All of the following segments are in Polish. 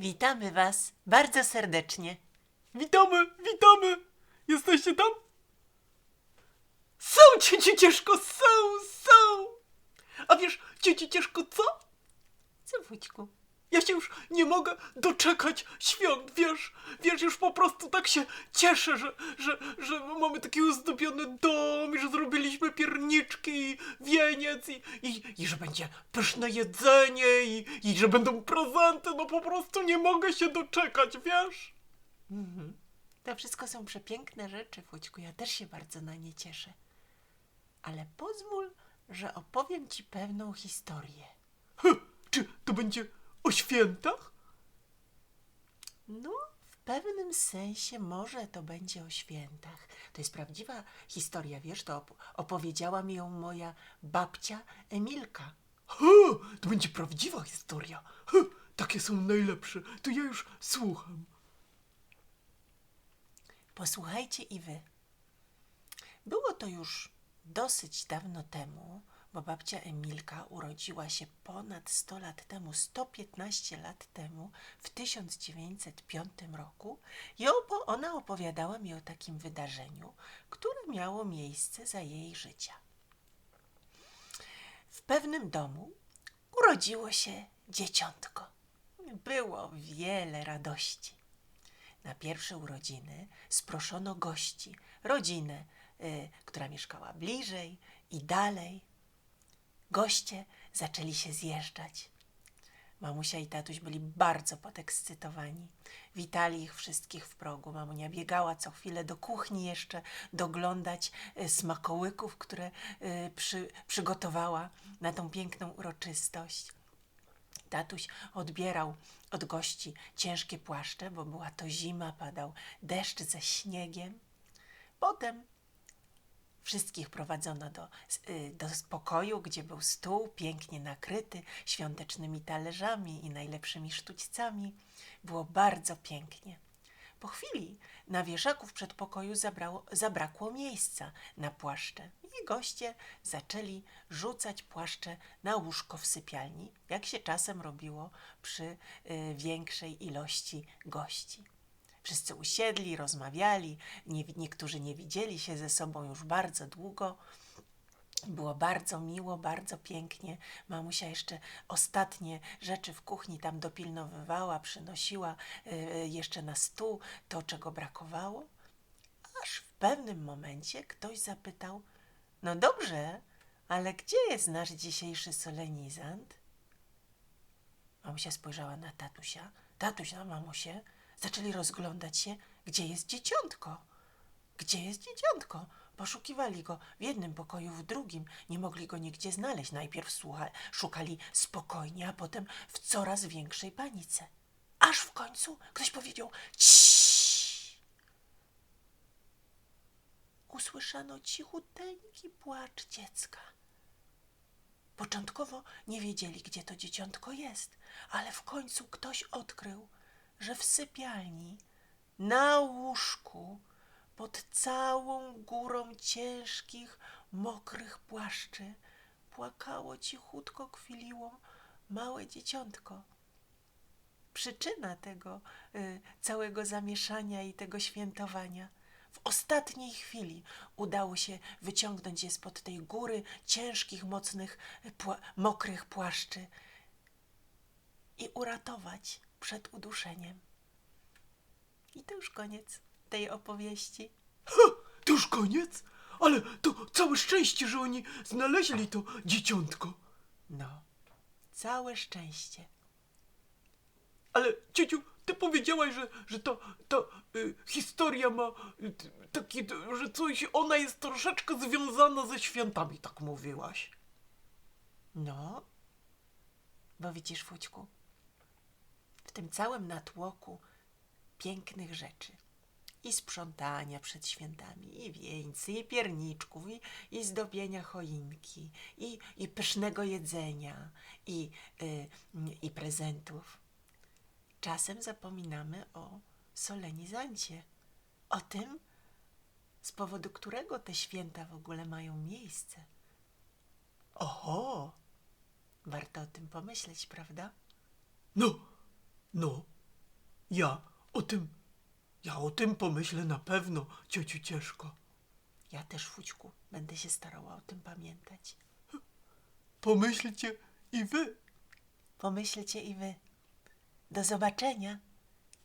Witamy Was bardzo serdecznie. Witamy, witamy! Jesteście tam? Są, cieci ciężko, są, są! A wiesz, cieci ciężko co? Co, Wójciku? Ja się już nie mogę doczekać świąt, wiesz? Wiesz, już po prostu tak się cieszę, że, że, że mamy taki ozdobiony dom i że zrobiliśmy pierniczki i wieniec i, i, i że będzie pyszne jedzenie i, i że będą prezenty, no po prostu nie mogę się doczekać, wiesz? Mhm. To wszystko są przepiękne rzeczy, Wójciku. Ja też się bardzo na nie cieszę. Ale pozwól, że opowiem Ci pewną historię. Hm, czy to będzie o świętach? No, w pewnym sensie może to będzie o świętach. To jest prawdziwa historia, wiesz, to op- opowiedziała mi ją moja babcia Emilka. Ha, to będzie prawdziwa historia. Ha, takie są najlepsze. To ja już słucham. Posłuchajcie i wy. Było to już dosyć dawno temu, bo babcia Emilka urodziła się ponad 100 lat temu, 115 lat temu, w 1905 roku i opo- ona opowiadała mi o takim wydarzeniu, które miało miejsce za jej życia. W pewnym domu urodziło się dzieciątko. Było wiele radości. Na pierwsze urodziny sproszono gości, rodzinę, y, która mieszkała bliżej i dalej. Goście zaczęli się zjeżdżać. Mamusia i tatuś byli bardzo podekscytowani. Witali ich wszystkich w progu. Mamunia biegała co chwilę do kuchni jeszcze doglądać y, smakołyków, które y, przy, przygotowała na tą piękną uroczystość. Tatuś odbierał od gości ciężkie płaszcze, bo była to zima, padał deszcz ze śniegiem. Potem wszystkich prowadzono do, y, do pokoju, gdzie był stół pięknie nakryty świątecznymi talerzami i najlepszymi sztućcami. Było bardzo pięknie. Po chwili na wieszaku w przedpokoju zabrało, zabrakło miejsca na płaszcze i goście zaczęli rzucać płaszcze na łóżko w sypialni, jak się czasem robiło przy y, większej ilości gości. Wszyscy usiedli, rozmawiali, nie, niektórzy nie widzieli się ze sobą już bardzo długo. Było bardzo miło, bardzo pięknie. Mamusia jeszcze ostatnie rzeczy w kuchni tam dopilnowywała, przynosiła y, jeszcze na stół to, czego brakowało. Aż w pewnym momencie ktoś zapytał: No dobrze, ale gdzie jest nasz dzisiejszy solenizant? Mamusia spojrzała na tatusia, tatuś na mamusię. Zaczęli rozglądać się, gdzie jest dzieciątko. Gdzie jest dzieciątko? Poszukiwali go w jednym pokoju, w drugim. Nie mogli go nigdzie znaleźć. Najpierw słucha, szukali spokojnie, a potem w coraz większej panice. Aż w końcu ktoś powiedział ciii. Usłyszano cichuteńki płacz dziecka. Początkowo nie wiedzieli, gdzie to dzieciątko jest, ale w końcu ktoś odkrył, że w sypialni, na łóżku, pod całą górą ciężkich, mokrych płaszczy, płakało cichutko, kwiliło małe dzieciątko. Przyczyna tego y, całego zamieszania i tego świętowania. W ostatniej chwili udało się wyciągnąć je spod tej góry ciężkich, mocnych, pła- mokrych płaszczy i uratować przed uduszeniem. I to już koniec tej opowieści. Ha, to już koniec? Ale to całe szczęście, że oni znaleźli to dzieciątko. No, całe szczęście. Ale ciociu, ty powiedziałaś, że, że to, to y, historia ma y, taki, że coś, ona jest troszeczkę związana ze świętami, tak mówiłaś. No, bo widzisz, Fućku, w tym całym natłoku pięknych rzeczy i sprzątania przed świętami, i wieńcy, i pierniczków, i, i zdobienia choinki, i, i pysznego jedzenia, i, y, i prezentów. Czasem zapominamy o solenizancie, o tym, z powodu którego te święta w ogóle mają miejsce. Oho, Warto o tym pomyśleć, prawda? no, no, Ja o tym, ja o tym pomyślę na pewno, ciociu Cieszko. Ja też, Fućku, będę się starała o tym pamiętać. Pomyślcie i wy. Pomyślcie i wy. Do zobaczenia.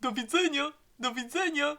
Do widzenia, do widzenia.